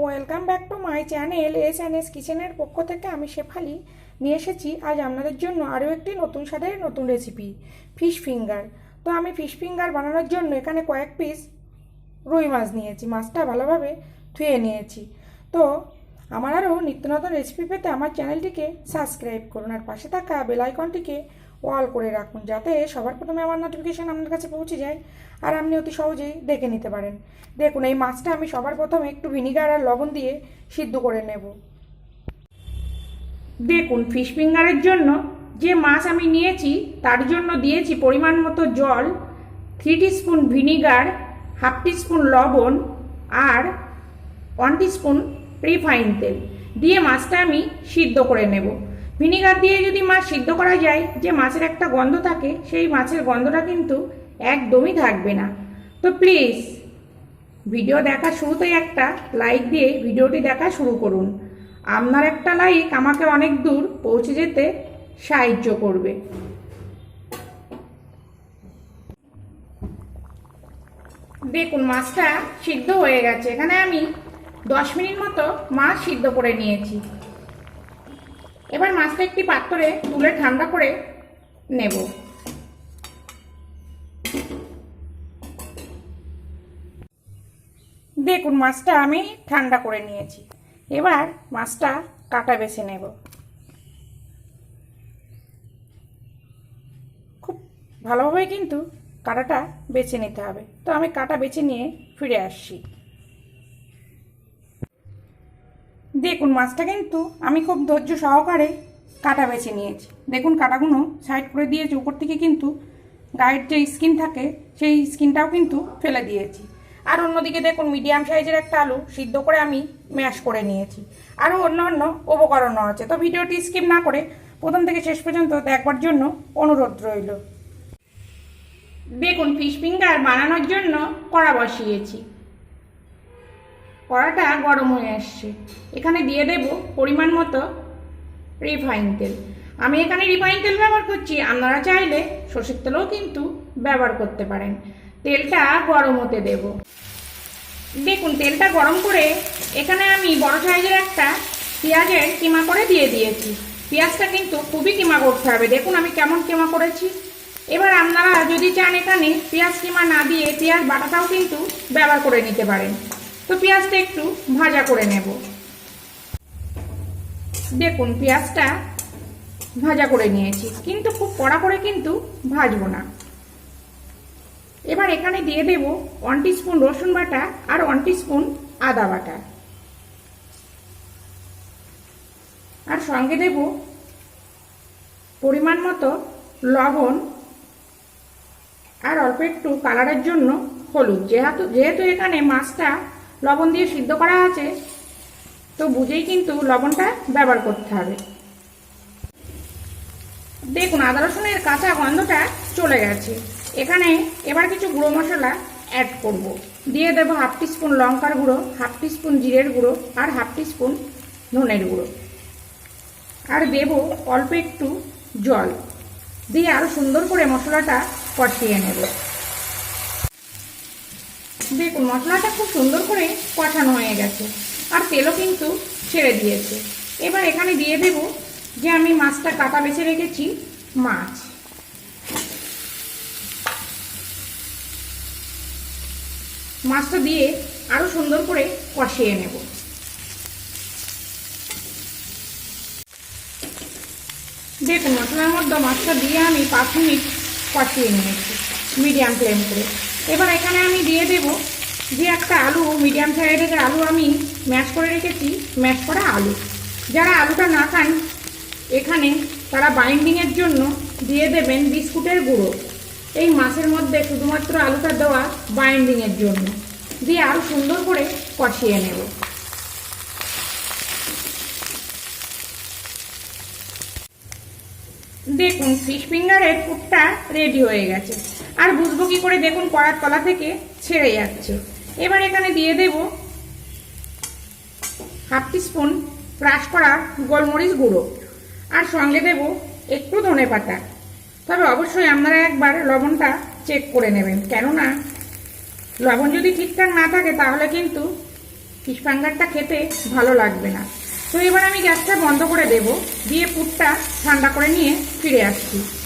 Welcome back to my channel S N S কিচেনের পক্ষ থেকে আমি শেফালি নিয়ে এসেছি আজ আপনাদের জন্য আরও একটি নতুন স্বাদের নতুন রেসিপি ফিশ ফিঙ্গার তো আমি ফিশ ফিঙ্গার বানানোর জন্য এখানে কয়েক পিস রুই মাছ নিয়েছি, মাছটা ভালোভাবে ধুয়ে নিয়েছি। তো আমার আরও নিত্য নতুন রেসিপি পেতে আমার চ্যানেলটিকে সাবস্ক্রাইব করুন আর পাশে থাকা বেল আইকনটিকে অল করে রাখুন যাতে সবার প্রথমে আমার নোটিফিকেশান আপনার কাছে পৌঁছে যায়। আর আপনি অতি সহজেই দেখে নিতে পারেন। দেখুন, এই মাছটা আমি সবার প্রথমে একটু ভিনিগার আর লবণ দিয়ে সিদ্ধ করে নেব। দেখুন ফিশ ফিঙ্গারের জন্য যে মাছ আমি নিয়েছি, তার জন্য দিয়েছি পরিমাণ মতো জল three spoon vinegar half spoon লবণ আর ওয়ান স্পুন রিফাইন তেল। দিয়ে মাছটা আমি সিদ্ধ করে নেব। ভিনিগার দিয়ে যদি মাছ সিদ্ধ করা যায়, যে মাছের একটা গন্ধ থাকে, সেই মাছের গন্ধটা কিন্তু একদমই থাকবে না। তো প্লিজ ভিডিও দেখা শুরুতেই একটা লাইক দিয়ে ভিডিওটি দেখা শুরু করুন। আপনার একটা লাইক আমাকে অনেক দূর পৌঁছে যেতে সাহায্য করবে। দেখুন, মাছটা সিদ্ধ হয়ে গেছে। এখানে আমি দশ মিনিট মতো মাছ সিদ্ধ করে নিয়েছি। এবার মাছটা একটি পাত্রে তুলে ঠান্ডা করে নেব। দেখুন, মাছটা আমি ঠান্ডা করে নিয়েছি। এবার মাছটা কাটা বেছে নেব। খুব ভালোভাবে কিন্তু কাটাটা বেছে নিতে হবে। তো আমি কাটা বেছে নিয়ে ফিরে আসছি। দেখুন, মাছটা কিন্তু আমি খুব ধৈর্য সহকারে কাটা বেছে নিয়েছি। দেখুন, কাটাগুলো সাইড করে দিয়েছি। উপর থেকে কিন্তু গায়ের যে স্কিন থাকে, সেই স্কিনটাও কিন্তু ফেলে দিয়েছি। আর অন্যদিকে দেখুন, মিডিয়াম সাইজের একটা আলু সিদ্ধ করে আমি ম্যাশ করে নিয়েছি। আরও অন্য অন্য উপকরণও আছে। তো ভিডিওটি স্কিপ না করে প্রথম থেকে শেষ পর্যন্ত দেখবার জন্য অনুরোধ রইল। দেখুন, ফিশ ফিঙ্গার বানানোর জন্য কড়া বসিয়েছি। কড়াটা গরম হয়ে আসছে। এখানে দিয়ে দেব পরিমাণ মতো রিফাইন তেল। আমি এখানে রিফাইন তেল ব্যবহার করছি, আপনারা চাইলে সর্ষের তেলও কিন্তু ব্যবহার করতে পারেন। তেলটা গরম হতে দেব। দেখুন, তেলটা গরম করে এখানে আমি বড় সাইজের একটা পেঁয়াজের কিমা করে দিয়ে দিয়েছি। পেঁয়াজটা কিন্তু খুবই কিমা করতে হবে। দেখুন, আমি কেমন কিমা করেছি। এবার আপনারা যদি চান এখানে পেঁয়াজ কিমা না দিয়ে পেঁয়াজ বাটাটাও কিন্তু ব্যবহার করে নিতে পারেন। তো পেঁয়াজটা একটু ভাজা করে নেব। দেখুন, পেঁয়াজটা ভাজা করে নিয়েছি। কিন্তু খুব কড়া করে কিন্তু ভাজবো না। এবার এখানে দিয়ে দেব ওয়ান স্পুন রসুন বাটা আর ওয়ান স্পুন আদা বাটা। আর সঙ্গে দেব পরিমাণ মতো লবণ আর অল্প একটু কালারের জন্য হলুদ। যেহেতু যেহেতু এখানে মাছটা লবণ দিয়ে সিদ্ধ করা আছে, তো বুঝেই কিন্তু লবণটা ব্যবহার করতে হবে। দেখুন, আদা রসুনের কাঁচা গন্ধটা চলে গেছে। এখানে এবার কিছু গুঁড়ো মশলা অ্যাড করব। দিয়ে দেবো হাফ স্পুন লঙ্কার গুঁড়ো হাফ স্পুন জিরের গুঁড়ো আর হাফ স্পুন ধনের গুঁড়ো। আর দেব অল্প একটু জল। দিয়ে আরও সুন্দর করে মশলাটা কষিয়ে নেব। দেখুন, মশলাটা খুব সুন্দর করে কষানো হয়ে গেছে। আর তেলও কিন্তু ছেড়ে দিয়েছে। এবার এখানে দিয়ে দেব যে আমি মাছটা কাটা বেছে রেখেছি, মাছ। মাছটা দিয়ে আরও সুন্দর করে কষিয়ে নেব। দেখুন, মশলার মধ্যে মাছটা দিয়ে আমি পাঁচ মিনিট কষিয়ে নিয়েছি, মিডিয়াম ফ্লেম করে। এবার এখানে আমি দিয়ে দেব যে একটা আলু মিডিয়াম সাইজের আলু আমি ম্যাশ করে রেখেছি ম্যাশ করা আলু। যারা আলুটা না খান, এখানে তারা বাইন্ডিংয়ের জন্য দিয়ে দেবেন বিস্কুটের গুঁড়ো। এই মাছের মধ্যে শুধুমাত্র আলুটা দেওয়া বাইন্ডিংয়ের জন্য। দিয়ে আরও সুন্দর করে কষিয়ে নেব। দেখুন ফিশ ফিঙ্গারের পুরটা রেডি হয়ে গেছে। আর বুঝব কি করে দেখুন কড়ার তলা থেকে ছেড়ে যাচ্ছে। এবার এখানে দিয়ে দেব হাফ স্পুন ক্রাশ করা গোলমরিচ গুঁড়ো। আর সঙ্গে দেব একটু ধনে পাতা। তবে অবশ্যই আপনারা একবার লবণটা চেক করে নেবেন। কেননা, লবণ যদি ঠিকঠাক না থাকে, তাহলে কিন্তু ফিশ খেতে ভালো লাগবে না। তো এবার আমি গ্যাসটা বন্ধ করে দেব। দিয়ে পুরটা ঠান্ডা করে নিয়ে ফিরে আসছি।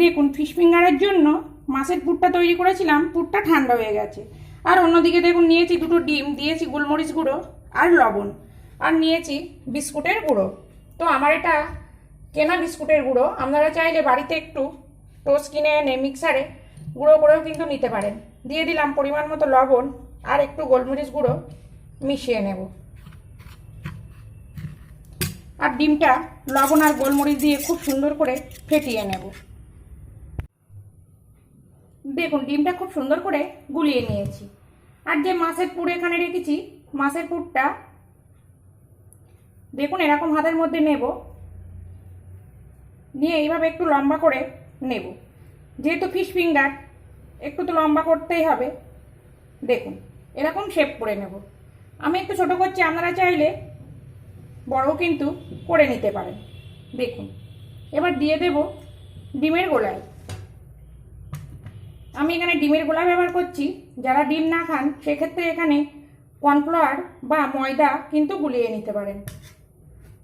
দেখুন ফিশ ফিঙ্গারের জন্য মাছের পুরটা তৈরি করেছিলাম, পুরটা ঠান্ডা হয়ে গেছে। আর অন্যদিকে দেখুন, নিয়েছি দুটো ডিম, দিয়েছি গোলমরিচ গুঁড়ো আর লবণ। আর নিয়েছি বিস্কুটের গুঁড়ো। তো আমার এটা কেনা বিস্কুটের গুঁড়ো। আপনারা চাইলে বাড়িতে একটু টোস্ট কিনে এনে মিক্সারে গুঁড়ো করেও কিন্তু নিতে পারেন। দিয়ে দিলাম পরিমাণ মতো লবণ আর একটু গোলমরিচ গুঁড়ো মিশিয়ে নেব। আর ডিমটা লবণ আর গোলমরিচ দিয়ে খুব সুন্দর করে ফেটিয়ে নেব। দেখুন, ডিমটা খুব সুন্দর করে গুলিয়ে নিয়েছি। আর যে মাছের পুর এখানে রেখেছি, মাছের পুরটা দেখুন এরকম হাতের মধ্যে নেব। নিয়ে এইভাবে একটু লম্বা করে নেব। যেহেতু ফিশ ফিঙ্গার একটু তো লম্বা করতেই হবে। দেখুন, এরকম শেপ করে নেব। আমি একটু ছোট করছি, আপনারা চাইলে বড়ও কিন্তু করে নিতে পারেন। দেখুন, এবার দিয়ে দেব ডিমের গোলায়। আমি এখানে ডিমের গোলা ব্যবহার করছি। যারা ডিম না খান, সেক্ষেত্রে এখানে কর্নফ্লাওয়ার বা ময়দা কিন্তু গুলিয়ে নিতে পারেন।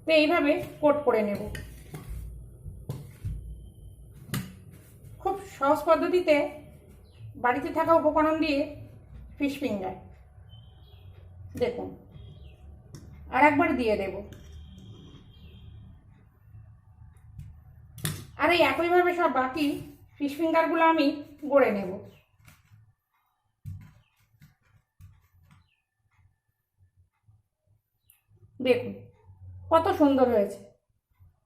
তো এইভাবে কোট করে নেব। খুব সহজ পদ্ধতিতে বাড়িতে থাকা উপকরণ দিয়ে ফিশ ফিঙ্গার। দেখুন আর একবার দিয়ে দেব। আর এই একইভাবে সব বাকি ফিশ ফিঙ্গারগুলো আমি গড়ে নেব। দেখুন, কত সুন্দর হয়েছে।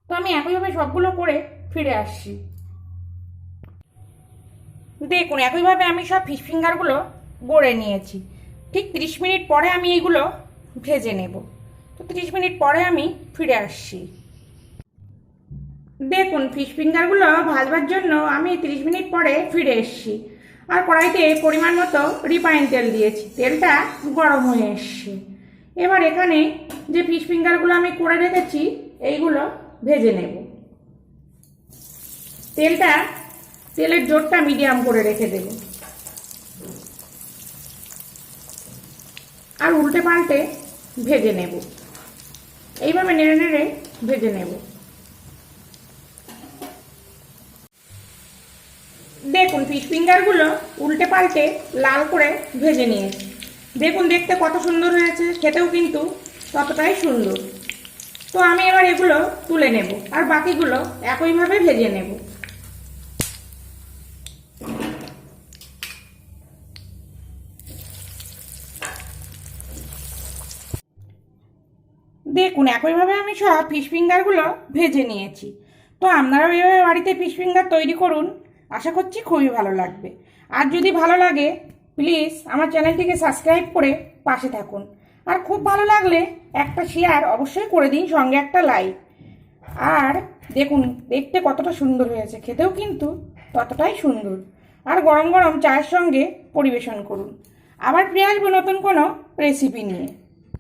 তো আমি একইভাবে সবগুলো করে ফিরে আসছি। দেখুন, একইভাবে আমি সব ফিশ ফিঙ্গারগুলো গড়ে নিয়েছি। ঠিক ত্রিশ মিনিট পরে আমি এইগুলো ভেজে নেব। তো ত্রিশ মিনিট পরে আমি ফিরে আসছি। দেখুন ফিশ ফিঙ্গারগুলো ভাজবার জন্য আমি ত্রিশ মিনিট পরে ফিরে এসেছি। আর কড়াইতে পরিমাণ মতো রিফাইন তেল দিয়েছি। তেলটা গরম হয়ে এসছে। এবার এখানে যে ফিশ ফিঙ্গারগুলো আমি করে রেখেছি, এইগুলো ভেজে নেব। তেলটা, তেলের জোরটা মিডিয়াম করে রেখে দেব। আর উল্টে পাল্টে ভেজে নেব। এইভাবে নেড়ে নেড়ে ভেজে নেব। দেখুন ফিশ ফিঙ্গারগুলো উল্টে পাল্টে লাল করে ভেজে নিয়েছি। দেখুন দেখতে কত সুন্দর হয়েছে, খেতেও কিন্তু ততটাই সুন্দর। তো আমি এবার এগুলো তুলে নেব আর বাকিগুলো একইভাবে ভেজে নেব। দেখুন, একইভাবে আমি সব ফিশ ফিঙ্গারগুলো ভেজে নিয়েছি। তো আপনারাও এইভাবে বাড়িতে ফিশ ফিঙ্গার তৈরি করুন আশা করছি খুবই ভালো লাগবে। আর যদি ভালো লাগে প্লিজ আমার চ্যানেলটিকে সাবস্ক্রাইব করে পাশে থাকুন। আর খুব ভালো লাগলে একটা শেয়ার অবশ্যই করে দিন, সঙ্গে একটা লাইক আর দেখুন, দেখতে কতটা সুন্দর হয়েছে, খেতেও কিন্তু ততটাই সুন্দর। আর গরম গরম চায়ের সঙ্গে পরিবেশন করুন। আবার ফিরে আসব নতুন কোনো রেসিপি নিয়ে।